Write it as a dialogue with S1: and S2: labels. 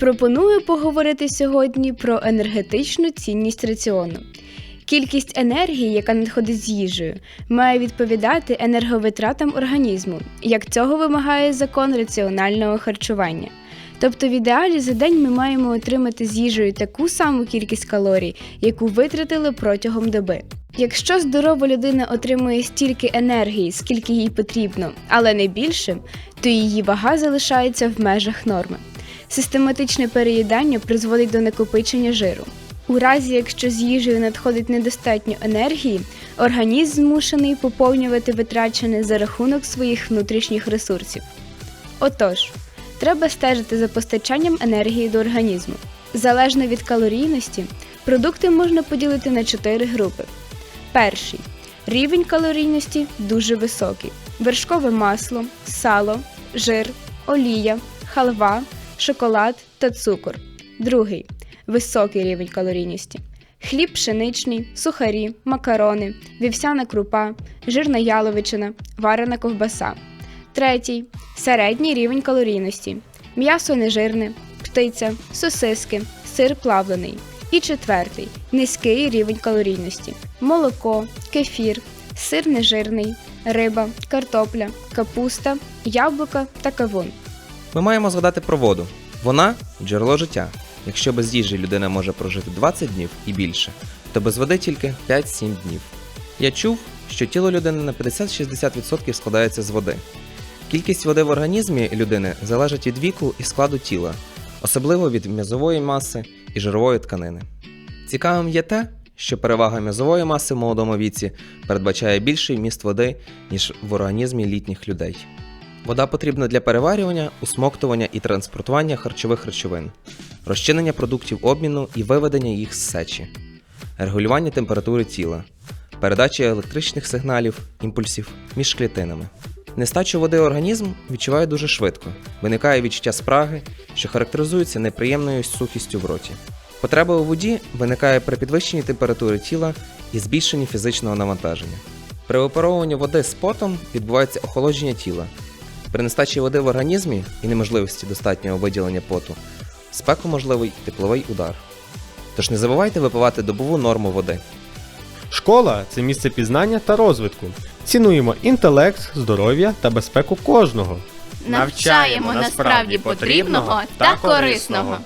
S1: Пропоную поговорити сьогодні про енергетичну цінність раціону. Кількість енергії, яка надходить з їжею, має відповідати енерговитратам організму, як цього вимагає закон раціонального харчування. Тобто, в ідеалі за день ми маємо отримати з їжею таку саму кількість калорій, яку витратили протягом доби. Якщо здорова людина отримує стільки енергії, скільки їй потрібно, але не більше, то її вага залишається в межах норми. Систематичне переїдання призводить до накопичення жиру. У разі, якщо з їжею надходить недостатньо енергії, організм змушений поповнювати витрачене за рахунок своїх внутрішніх ресурсів. Отож, треба стежити за постачанням енергії до організму. Залежно від калорійності, продукти можна поділити на чотири групи. Перший рівень калорійності дуже високий: вершкове масло, сало, жир, олія, халва, шоколад та цукор. Другий високий рівень калорійності. Хліб пшеничний, сухарі, макарони, вівсяна крупа, жирна яловичина, варена ковбаса. Третій середній рівень калорійності. М'ясо нежирне, птиця, сосиски, сир плавлений. І четвертий низький рівень калорійності: молоко, кефір, сир нежирний, риба, картопля, капуста, яблука та кавун.
S2: Ми маємо згадати про воду. Вона джерело життя. Якщо без їжі людина може прожити 20 днів і більше, то без води тільки 5-7 днів. Я чув, що тіло людини на 50-60% складається з води. Кількість води в організмі людини залежить від віку і складу тіла, особливо від м'язової маси і жирової тканини. Цікавим є те, що перевага м'язової маси в молодому віці передбачає більший вміст води, ніж в організмі літніх людей. Вода потрібна для переварювання, усмоктування і транспортування харчових речовин, розчинення продуктів обміну і виведення їх з сечі, регулювання температури тіла, передачі електричних сигналів, імпульсів між клітинами. Нестачу води організм відчуває дуже швидко. Виникає відчуття спраги, що характеризується неприємною сухістю в роті. Потреба у воді виникає при підвищенні температури тіла і збільшенні фізичного навантаження. При випаровуванні води з потом відбувається охолодження тіла. При нестачі води в організмі і неможливості достатнього виділення поту, спеку можливий тепловий удар. Тож не забувайте випивати добову норму води.
S3: Школа це місце пізнання та розвитку. Цінуємо інтелект, здоров'я та безпеку кожного.
S4: Навчаємо насправді потрібного та корисного.